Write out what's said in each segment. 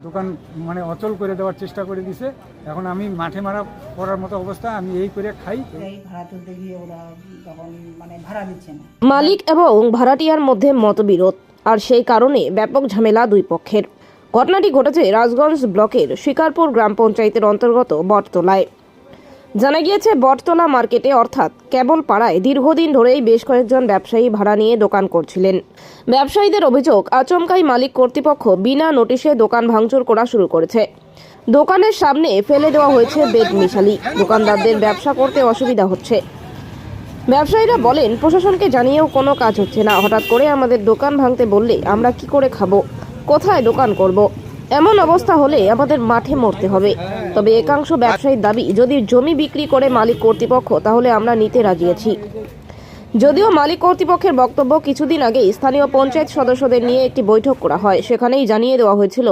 দোকান মানে অচল করে দেওয়ার চেষ্টা করে দিছে। এখন আমি মাঠে মারা পড়ার মতো অবস্থা আমি এই করে খাই। মানে মালিক এবং ভাড়াটিয়ার মধ্যে মতবিরোধ আর সেই কারণে ব্যাপক ঝামেলা দুই পক্ষের। ঘটনাটি ঘটেছে রাজগঞ্জ ব্লকের শিকারপুর গ্রাম পঞ্চায়েতের অন্তর্গত বটতলায়। জানা গিয়েছে, বটতলা মার্কেটে, অর্থাৎ কেবল পাড়ায় দীর্ঘদিন ধরেই বেশ কয়েকজন ব্যবসায়ী ভাড়া নিয়ে দোকান করছিলেন। ব্যবসায়ীদের অভিযোগ, আচমকাই মালিক কর্তৃপক্ষ বিনা নোটিশে দোকান ভাঙচুর করা শুরু করেছে। দোকানের সামনে ফেলে দেওয়া হয়েছে বেড মিশালি দোকানদারদের ব্যবসা করতে অসুবিধা হচ্ছে। ব্যবসায়ীরা বলেন, প্রশাসনকে জানিয়েও কোনো কাজ হচ্ছে না। হঠাৎ করে আমাদের দোকান ভাঙতে বললে আমরা কি করে খাব? কোথায় দোকান করব। এমন অবস্থা হলে আমাদের মাঠে মরতে হবে। তবে একাংশ ব্যবসায়ীর দাবি, যদি জমি বিক্রি করে মালিক কর্তৃপক্ষ, তাহলে আমরা নিতে রাজি আছি যদিও মালিক কর্তৃপক্ষের বক্তব্য কিছুদিন আগেই স্থানীয় পঞ্চায়েত সদস্যদের নিয়ে একটি বৈঠক করা হয়, সেখানেই জানিয়ে দেওয়া হয়েছিল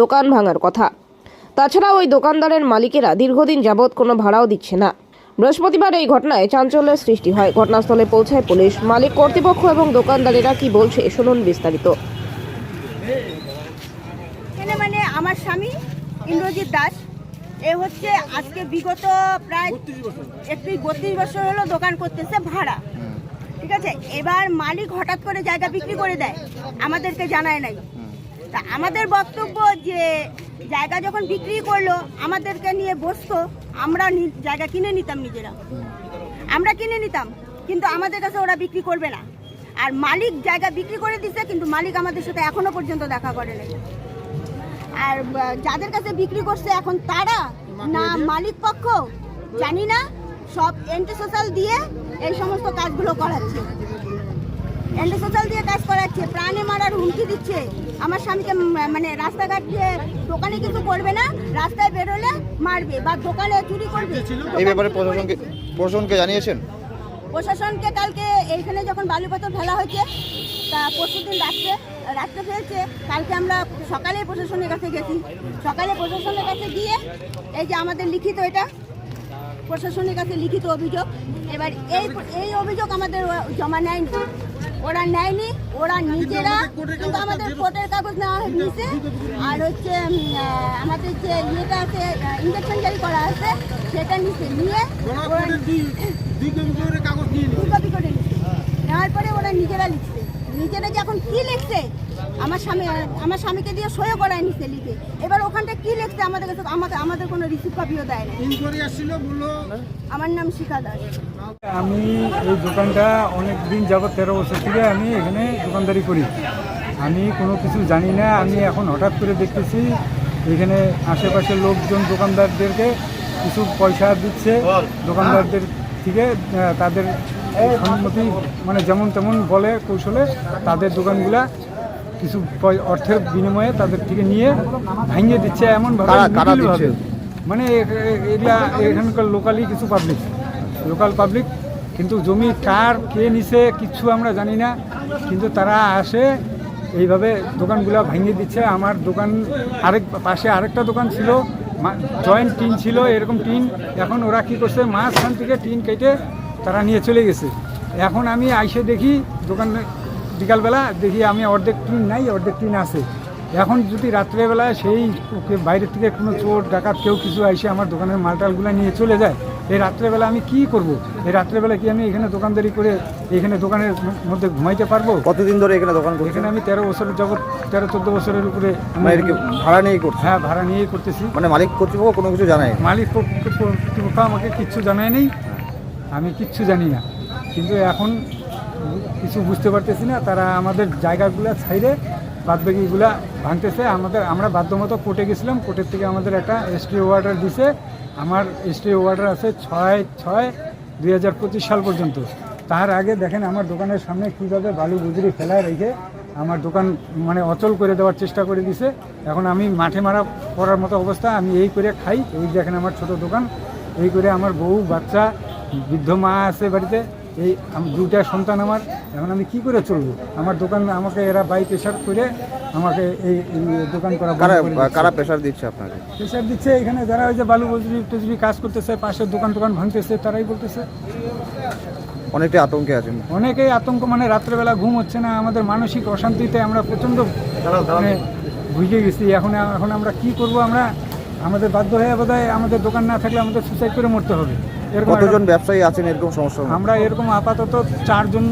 দোকান ভাঙার কথা। তাছাড়া ওই দোকানদারের মালিকেরা দীর্ঘদিন যাবৎ কোনো ভাড়াও দিচ্ছে না। বৃহস্পতিবার এই ঘটনায় চাঞ্চল্যের সৃষ্টি হয়। ঘটনাস্থলে পৌঁছায় পুলিশ। মালিক কর্তৃপক্ষ এবং দোকানদারেরা কি বলছে, শুনুন বিস্তারিত। মানে আমার স্বামী ইন্দ্রজিৎ দাস। এ হচ্ছে আজকে বিগত প্রায় একত্রিশ বত্রিশ বছর হলো দোকান করতেছে ভাড়া। ঠিক আছে? এবার মালিক হঠাৎ করে জায়গা বিক্রি করে দেয়, আমাদেরকে জানায় নাই। তা আমাদের বক্তব্য যে জায়গা যখন বিক্রি করল, আমাদেরকে নিয়ে বসতো, আমরা জায়গা কিনে নিতাম নিজেরা। আমরা কিনে নিতাম, কিন্তু আমাদের কাছে ওরা বিক্রি করবে না। আর মালিক জায়গা বিক্রি করে দিচ্ছে কিন্তু মালিক আমাদের সাথে এখনও পর্যন্ত দেখা করে নাই। আর যাদের কাছে বিক্রি করছে এখন তারা না মালিক পক্ষ জানি না সব এন্টি সোশ্যাল দিয়ে এই সমস্ত কাজগুলো করাচ্ছে। এন্টি সোশ্যাল দিয়ে কাজ করাচ্ছে প্রাণে মারার হুমকি দিচ্ছে। আমার স্বামীকে মানে রাস্তাঘাট দিয়ে দোকানে কিছু করবে না রাস্তায় বেরোলে মারবে বা দোকানে চুরি করবে। এই ব্যাপারে। প্রশাসনকে প্রশাসনকে জানিয়েছেন? প্রশাসনকে কালকে এইখানে যখন বালুপাথর ফেলা হয়েছে তা পরশুদিন রাত্রে রাত্রে ফেলছে কালকে আমরা সকালে প্রশাসনের কাছে গেছি। সকালে প্রশাসনের কাছে গিয়ে এই যে আমাদের লিখিত এটা প্রশাসনের কাছে লিখিত অভিযোগ। এবার এই এই অভিযোগ আমাদের জমা নেয়নি। ওরা নেয়নি ওরা নিজেরা কিন্তু আমাদের কোর্টের কাগজ নেওয়া নিছে আর হচ্ছে আমাদের যে ইয়েটা আছে ইঞ্জেকশন জারি করা আছে সেটা নিছে নিয়ে ওরা দুই কপি করে নেওয়ার পরে ওরা নিজেরা লিখছে। নিজেরা যে এখন কি লিখছে আমার স্বামী আমার স্বামীকে দিয়ে সইও করায় নিচ্ছে লিখে। এবার ওখানটা কি লিখছে আমাদের কাছে আমাদের আমাদের কোনো রিসিভ কপিও দেয় না আমার নাম শিখা দাস। আমি এই দোকানটা অনেক দিন যাবত তেরো বছর থেকে আমি এখানে দোকানদারি করি। আমি কোনো কিছু জানি না আমি এখন হঠাৎ করে দেখতেছি এখানে আশেপাশের লোকজন দোকানদারদেরকে কিছু পয়সা দিচ্ছে। দোকানদারদের থেকে তাদের মানে যেমন তেমন বলে কৌশলে তাদের দোকানগুলা কিছু অর্থের বিনিময়ে তাদের থেকে নিয়ে ভাঙিয়ে দিচ্ছে এমন কারা মানে এ- এ- এখানকার লোকালি কিছু পাবলিক লোকাল পাবলিক কিন্তু জমি কার কে নিছে কিচ্ছু আমরা জানি না কিন্তু তারা আসে এইভাবে দোকানগুলো ভাঙিয়ে দিচ্ছে। আমার দোকান আরেক পাশে আরেকটা দোকান ছিল জয়েন্ট টিন ছিল এরকম টিন। এখন ওরা কি করছে? মাঝখান থেকে টিন কেটে তারা নিয়ে চলে গেছে। এখন আমি আইসে দেখি দোকান বিকালবেলা দেখি আমি অর্ধেক টিন নাই অর্ধেক টিন আছে। এখন যদি রাত্রেবেলা সেই ওকে বাইরের থেকে কোনো চোর ডাকাত কেউ কিছু আইসে আমার দোকানের মালটালগুলো নিয়ে চলে যায় এই রাত্রেবেলা আমি কি করব? এই রাত্রেবেলা কি আমি এখানে দোকানদারি করে এখানে দোকানের মধ্যে ঘুমাইতে পারব? কতদিন ধরে এখানে দোকান এখানে আমি তেরো বছরের জগৎ তেরো চোদ্দ বছরের উপরে ভাড়া নিয়েই করছেন? হ্যাঁ ভাড়া নিয়েই করতেছি। মানে মালিক কর্তৃপক্ষ কোনো কিছু জানায় মালিক কর্তৃপক্ষ আমাকে কিচ্ছু জানায় নেই আমি কিচ্ছু জানি না। কিন্তু এখন কিছু বুঝতে পারতেছি না, তারা আমাদের জায়গাগুলো ছাইড়ে বাদবাকিগুলা ভাঙতেছে। আমাদের, আমরা বাধ্যমতো কোর্টে গেছিলাম, কোর্টের থেকে আমাদের একটা এসটি অর্ডার দিছে। আমার এসটি অর্ডার আছে ছয় ছয় দুই সাল পর্যন্ত। তার আগে দেখেন আমার দোকানের সামনে কীভাবে বালু গুজরি ফেলায় রেখে আমার দোকান মানে অচল করে দেওয়ার চেষ্টা করে দিছে। এখন আমি মাঠে মারা পড়ার মতো অবস্থা, আমি এই করে খাই। এই দেখেন আমার ছোট দোকান। এই করে আমার বউ, বাচ্চা বৃদ্ধ মা আছে বাড়িতে এই আম- দুটা সন্তান আমার এখন আমি কি করে চলবো? আমার দোকান আমাকে এরা বাই প্রেশার করে আমাকে এই দোকান করা কারা প্রেশার দিচ্ছে। আপনাকে? প্রেশার দিচ্ছে এখানে যারা ওই যে বালু বজরি টজরি কাজ করতেছে পাশের দোকান টোকান ভাঙতেছে তারাই বলতেছে। অনেকটাই আতঙ্কে আছেন। অনেকেই আতঙ্ক মানে রাত্রেবেলা ঘুম হচ্ছে না আমাদের মানসিক অশান্তিতে আমরা প্রচণ্ড মানে বুঝে গেছি। এখন এখন আমরা কি করব আমরা আমাদের বাধ্য হয়ে বোধহয় আমাদের দোকান না থাকলে আমাদের সুসাইড করে মরতে হবে। কতজন ব্যবসায়ী আছেন? এরকম সমস্যা আমরা এরকম আপাতত চারজন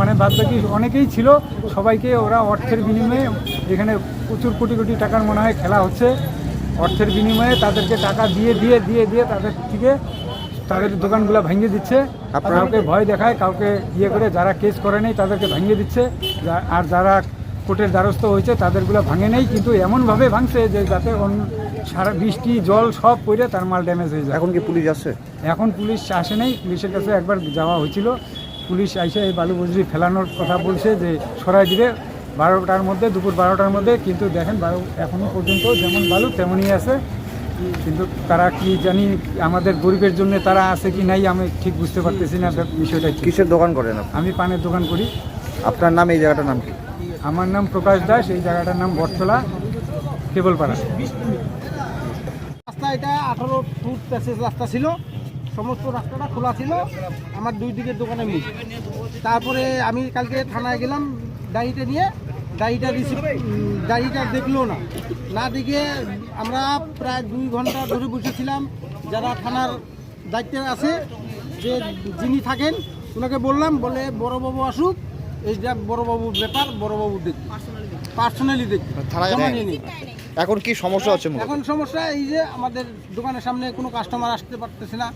মানে বাদ বাকি অনেকেই ছিল। সবাইকে ওরা অর্থের বিনিময়ে এখানে প্রচুর কোটি কোটি টাকার মনে হয় খেলা হচ্ছে। অর্থের বিনিময়ে তাদেরকে টাকা দিয়ে দিয়ে দিয়ে দিয়ে তাদের থেকে তাদের দোকানগুলো ভেঙে দিচ্ছে। কাউকে ভয় দেখায় কাউকে ইয়ে করে যারা কেস করে নেই তাদেরকে ভেঙে দিচ্ছে। আর যারা কোর্টের দ্বারস্থ হয়েছে তাদেরগুলো ভাঙে নেই। কিন্তু এমনভাবে ভাঙছে যে যাতে অন্য সারা বৃষ্টি জল সব পড়ে তার মাল ড্যামেজ হয়ে যায়। এখন কি পুলিশ আসছে? এখন পুলিশ আসে নাই। পুলিশের কাছে একবার যাওয়া হয়েছিল। পুলিশ এসে এই বালু বজরি ফেলানোর কথা বলছে যে সরাই দিবে। বারোটার মধ্যে দুপুর বারোটার মধ্যে কিন্তু দেখেন বারো এখনও পর্যন্ত যেমন বালু তেমনই আছে। কিন্তু তারা কি জানি আমাদের গরিবের জন্য তারা আছে কি নাই আমি ঠিক বুঝতে পারতেছি না বিষয়টা কিসের দোকান করেন আমি পানের দোকান করি। আপনার নাম এই জায়গাটার নাম কি? আমার নাম প্রকাশ দাস এই জায়গাটার নাম বটতলা কেবলপাড়া। এটা আঠারো ফুট প্যাসেজ রাস্তা ছিল। সমস্ত রাস্তাটা খোলা ছিল। আমার দুই দিকের দোকানে মিল তারপরে আমি কালকে থানায় গেলাম গাড়িটা নিয়ে। গাড়িটা রিসিভ গাড়িটা দেখল না। না দেখে আমরা প্রায় দুই ঘণ্টা ধরে বসেছিলাম। যারা থানার দায়িত্বে আছে যে যিনি থাকেন ওনাকে বললাম বলে বড়বাবু আসুক। এইটা বড়বাবুর ব্যাপার বড়বাবু দেখবে পার্সোনালি দেখবে থানায় জমা নিয়ে। নিবে। এখন কি সমস্যা হচ্ছে এখন সমস্যা এই যে আমাদের দোকানের সামনে কোনো কাস্টমার আসতে পারতেছে না।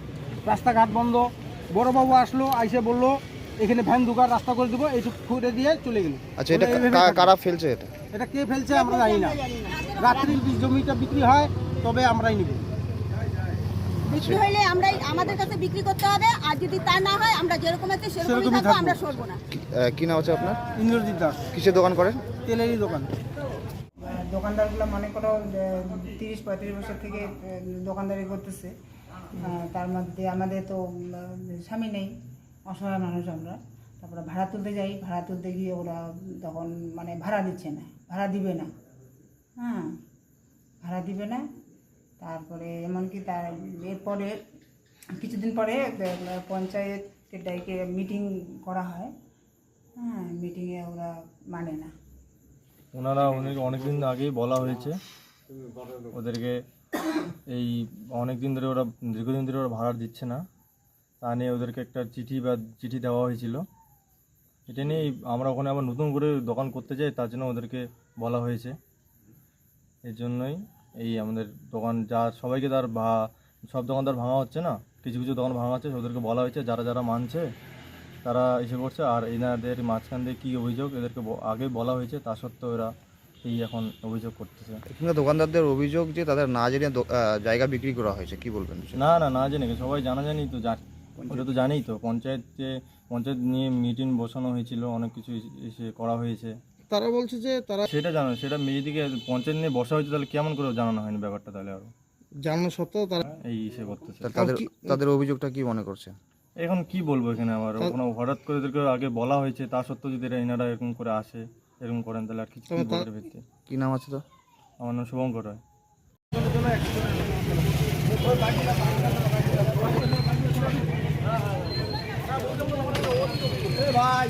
রাস্তাঘাট বন্ধ। বড়বাবু আসলো আইসে বলল এখানে ভ্যান দোকান রাস্তা করে দেবো এইসব করে দিয়ে চলে গেল। আচ্ছা এটা কা- কারা ফেলছে এটা? এটা কে ফেলছে আমরা জানি না। রাত্রির জমিটা বিক্রি হয় তবে আমরাই নিব। বিক্রি হইলে আমরাই আমাদের কাছে বিক্রি করতে হবে আর যদি তা না হয় আমরা যেরকম আছে সেরকমই সেরকমই থাকব থাকব। আমরা সরবো না। কি- আহ, কি নাম আছে আপনার? ইন্দ্রজিৎ দাস। কিসের দোকান করেন? তেলেরই দোকান। দোকানদারগুলো মনে করো তিরিশ পঁয়ত্রিশ বছর থেকে দোকানদারি করতেছে। তার মধ্যে আমাদের তো স্বামী নেই অসহায় মানুষ আমরা। তারপরে ভাড়া তুলতে যাই, ভাড়া তুলতে গিয়ে ওরা তখন মানে ভাড়া দিচ্ছে না, ভাড়া দিবে না। হ্যাঁ ভাড়া দিবে না। তারপরে এমনকি তার, এরপরে কিছুদিন পরে পঞ্চায়েতের ডাইকে মিটিং করা হয়। হ্যাঁ মিটিংয়ে ওরা মানে না। ওনারা অনেক অনেক দিন আগেই বলা হয়েছে। ওদেরকে এই অনেক দিন ধরে ওরা, দীর্ঘদিন ধরে ওরা ভাড়া দিচ্ছে না। তা নিয়ে ওদেরকে একটা চিঠি বা চিঠি দেওয়া হয়েছিল। এটা নিয়ে আমরা ওখানে আবার নতুন করে দোকান করতে যাই, তার জন্য ওদেরকে বলা হয়েছে। এর জন্যই এই আমাদের দোকান যা সবাইকে তার ভা, সব দোকানদার ভাঙা হচ্ছে না। কিছু কিছু দোকান ভাঙা হচ্ছে ওদেরকে বলা হয়েছে, যারা যারা মানছে তারা এসে করছে আর এনাদের মাঝখান দিয়ে কী অভিযোগ এদেরকে ব- আগে বলা হয়েছে তা সত্ত্বেও এরা এই এখন অভিযোগ করতেছে। এখানে দোকানদারদের অভিযোগ যে তাদের না জেনে জায়গা বিক্রি করা হয়েছে কি বলবেন না না না জেনে সবাই জানা জানি তো ওটা তো জানেই তো পঞ্চায়েত যে পঞ্চায়েত নিয়ে মিটিং বসানো হয়েছিল অনেক কিছু এসে- এসে করা হয়েছে। তারা বলছে যে তারা সেটা জানো সেটা মেয়েদিকে পঞ্চায়েত নিয়ে বসা হয়েছে তাহলে কেমন করে জানানো হয়নি ব্যাপারটা তাহলে আরও? জানানো সত্ত্বেও তারা এই ইসে করতেছে। তাদের তাদের অভিযোগটা কি মনে করছে? এখন কি বলব এখানে আমার কোনো হঠাৎ করে এদেরকে আগে বলা হয়েছে তা সত্ত্বেও যদি এরা এনারা এরকম করে আসে এরকম করেন তাহলে আর কি কি বলার ভিত্তি? কি নাম আছে তো আমার নাম শুভঙ্কর রায়। ভাই